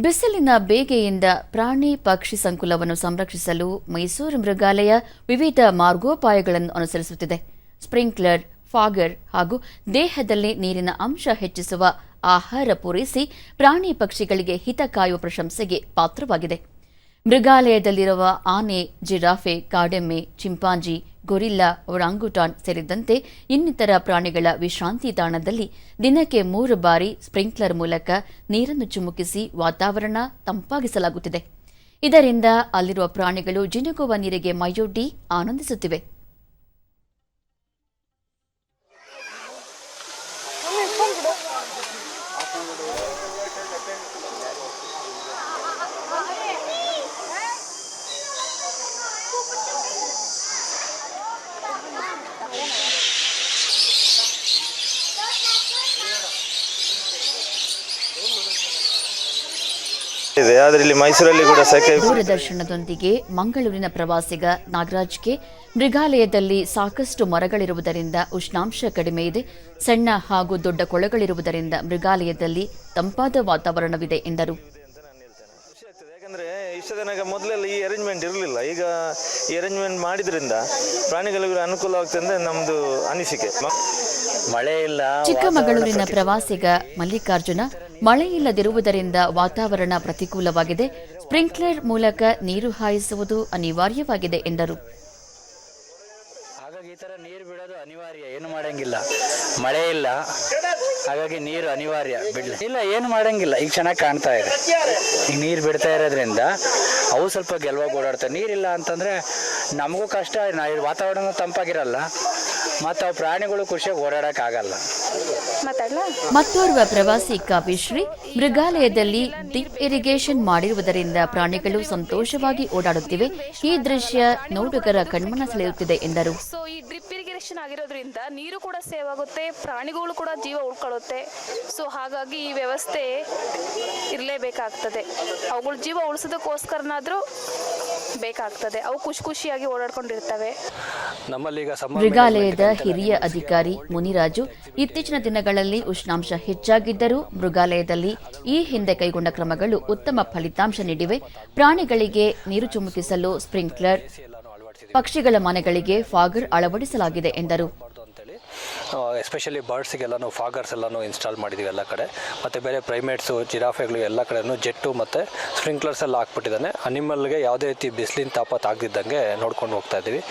ಬಿಸಿಲಿನ ಬೇಗೆಯಿಂದ ಪ್ರಾಣಿ ಪಕ್ಷಿ ಸಂಕುಲವನ್ನು ಸಂರಕ್ಷಿಸಲು ಮೈಸೂರು ಮೃಗಾಲಯ ವಿವಿಧ ಮಾರ್ಗೋಪಾಯಗಳನ್ನು ಅನುಸರಿಸುತ್ತಿದೆ. ಸ್ಪ್ರಿಂಕ್ಲರ್, ಫಾಗರ್ ಹಾಗೂ ದೇಹದಲ್ಲಿ ನೀರಿನ ಅಂಶ ಹೆಚ್ಚಿಸುವ ಆಹಾರ ಪೂರೈಸಿ ಪ್ರಾಣಿ ಪಕ್ಷಿಗಳಿಗೆ ಹಿತ ಕಾಯುವ ಪ್ರಶಂಸೆಗೆ ಪಾತ್ರವಾಗಿದೆ. ಮೃಗಾಲಯದಲ್ಲಿರುವ ಆನೆ, ಜಿರಾಫೆ, ಕಾಡೆಮ್ಮೆ, ಚಿಂಪಾಂಜಿ ಗೊರಿಲ್ಲಾ ಒರಾಂಗುಟಾನ್ ಸೇರಿದಂತೆ ಇನ್ನಿತರ ಪ್ರಾಣಿಗಳ ವಿಶ್ರಾಂತಿ ತಾಣದಲ್ಲಿ ದಿನಕ್ಕೆ ಮೂರು ಬಾರಿ ಸ್ಪ್ರಿಂಕ್ಲರ್ ಮೂಲಕ ನೀರನ್ನು ಚುಮುಕಿಸಿ ವಾತಾವರಣ ತಂಪಾಗಿಸಲಾಗುತ್ತಿದೆ ಇದರಿಂದ ಅಲ್ಲಿರುವ ಪ್ರಾಣಿಗಳು ಜಿನುಗುವ ನೀರಿಗೆ ಮೈಯೊಡ್ಡಿ ಆನಂದಿಸುತ್ತಿವೆ ಇದೆ. ಆದರೆ ಇಲ್ಲಿ ಮೈಸೂರಲ್ಲಿ ಕೂಡ ಸೆಕೆ ದೂರದರ್ಶನದೊಂದಿಗೆ ಮಂಗಳೂರಿನ ಪ್ರವಾಸಿಗ ನಾಗರಾಜ್ಗೆ ಮೃಗಾಲಯದಲ್ಲಿ ಸಾಕಷ್ಟು ಮರಗಳಿರುವುದರಿಂದ ಉಷ್ಣಾಂಶ ಕಡಿಮೆ ಇದೆ. ಸಣ್ಣ ಹಾಗೂ ದೊಡ್ಡ ಕೊಳಗಳಿರುವುದರಿಂದ ಮೃಗಾಲಯದಲ್ಲಿ ತಂಪಾದ ವಾತಾವರಣವಿದೆ ಎಂದರು. ಇಷ್ಟ ತನಕ ಮೊದಲೆಲ್ಲ ಈ ಅರೇಂಜ್ಮೆಂಟ್ ಇರಲಿಲ್ಲ. ಈಗ ಈ ಅರೇಂಜ್ಮೆಂಟ್ ಮಾಡಿದ್ರಿಂದ ಪ್ರಾಣಿಗಳಿಗೂ ಅನುಕೂಲ ಆಗ್ತದೆ ಅಂದ್ರೆ ನಮ್ದು ಅನಿಸಿಕೆ. ಮಳೆ ಇಲ್ಲ ಚಿಕ್ಕಮಗಳೂರಿನ ಪ್ರವಾಸಿಗ ಮಲ್ಲಿಕಾರ್ಜುನ ಮಳೆ ಇಲ್ಲದಿರುವುದರಿಂದ ವಾತಾವರಣ ಪ್ರತಿಕೂಲವಾಗಿದೆ. ಸ್ಪ್ರಿಂಕ್ಲರ್ ಮೂಲಕ ನೀರು ಹಾಯಿಸುವುದು ಅನಿವಾರ್ಯವಾಗಿದೆ ಎಂದರು. ಹಾಗಾಗಿ ಈ ತರ ನೀರು ಬಿಡೋದು ಅನಿವಾರ್ಯ, ಏನು ಮಾಡಂಗಿಲ್ಲ. ಮಳೆ ಇಲ್ಲ, ಹಾಗಾಗಿ ನೀರು ಅನಿವಾರ್ಯ, ಬಿಡ್ಲಿ. ಇಲ್ಲ, ಏನು ಮಾಡಂಗಿಲ್ಲ, ಈಗ ಚೆನ್ನಾಗಿ ಕಾಣ್ತಾ ಇದೆ. ಈಗ ನೀರು ಬಿಡ್ತಾ ಇರೋದ್ರಿಂದ ಅವು ಸ್ವಲ್ಪ ಗೆಲುವಾಗಿ ಓಡಾಡ್ತವೆ ನೀರಿಲ್ಲ ಅಂತಂದ್ರೆ ನಮಗೂ ಕಷ್ಟ ವಾತಾವರಣ ತಂಪಾಗಿರಲ್ಲ. ಮತ್ತು ಅವು ಪ್ರಾಣಿಗಳು ಖುಷಿಯಾಗಿ ಓಡಾಡೋಕ್ಕಾಗಲ್ಲ ಮತ್ತೋರ್ವ ಪ್ರವಾಸಿ ಕಾವ್ಯಶ್ರೀ ಮೃಗಾಲಯದಲ್ಲಿ ಡಿಪ್ ಇರಿಗೇಷನ್ ಮಾಡಿರುವುದರಿಂದ ಪ್ರಾಣಿಗಳು ಸಂತೋಷವಾಗಿ ಓಡಾಡುತ್ತಿವೆ. ಈ ದೃಶ್ಯ ನೋಡುಗರ ಕಣ್ಮನ ಸೆಳೆಯುತ್ತಿದೆ ಎಂದರು. ಸೊ ಈ ಡ್ರಿಪ್ ಇರಿಗೇಷನ್ ಆಗಿರೋದ್ರಿಂದ ನೀರು ಕೂಡ ಸೇವ್ ಆಗುತ್ತೆ ಪ್ರಾಣಿಗಳು ಕೂಡ ಜೀವ ಉಳ್ಕೊಳ್ಳುತ್ತೆ. ಸೊ ಹಾಗಾಗಿ ಈ ವ್ಯವಸ್ಥೆ ಇರಲೇಬೇಕಾಗ್ತದೆ. ಅವುಗಳ ಜೀವ ಉಳಿಸೋದಕ್ಕೋಸ್ಕರನಾದರೂ ಬೇಕಾಗ್ತದೆ. ಅವು ಖುಷಿ ಖುಷಿಯಾಗಿ ಓಡಾಡ್ಕೊಂಡಿರ್ತವೆ. ನಮ್ಮಲ್ಲಿ ಈಗ ಸಮ್ಮರ್ ಮೃಗಾಲಯದ ಹಿರಿಯ ಅಧಿಕಾರಿ ಮುನಿರಾಜು ಇತ್ತೀಚಿನ ದಿನಗಳಲ್ಲಿ ಉಷ್ಣಾಂಶ ಹೆಚ್ಚಾಗಿದ್ದರೂ ಮೃಗಾಲಯದಲ್ಲಿ ಈ ಹಿಂದೆ ಕೈಗೊಂಡ ಕ್ರಮಗಳು ಉತ್ತಮ ಫಲಿತಾಂಶ ನೀಡಿವೆ. ಪ್ರಾಣಿಗಳಿಗೆ ನೀರು ಚುಮುಕಿಸಲು ಸ್ಪ್ರಿಂಕ್ಲರ್ ಪಕ್ಷಿಗಳ ಮನೆಗಳಿಗೆ ಫಾಗರ್ ಅಳವಡಿಸಲಾಗಿದೆ ಎಂದರು. ಎಸ್ಪೆಷಲಿ ಬರ್ಡ್ಸಿಗೆಲ್ಲನೂ ಫಾಗರ್ಸ್ ಎಲ್ಲನೂ ಇನ್ಸ್ಟಾಲ್ ಮಾಡಿದ್ದೀವಿ ಎಲ್ಲ ಕಡೆ. ಮತ್ತು ಬೇರೆ ಪ್ರೈಮೇಟ್ಸು ಜಿರಾಫೆಗಳು ಎಲ್ಲ ಕಡೆನೂ ಜೆಟ್ಟು ಮತ್ತು ಸ್ಪ್ರಿಂಕ್ಲರ್ಸ್ ಎಲ್ಲ ಹಾಕ್ಬಿಟ್ಟಿದ್ದಾನೆ. ಅನಿಮಲ್ಗೆ ಯಾವುದೇ ರೀತಿ ಬಿಸಿಲಿನ ತಾಪ ತಾಗದಿದ್ದಂಗೆ ನೋಡ್ಕೊಂಡು ಹೋಗ್ತಾ ಇದ್ದೀವಿ.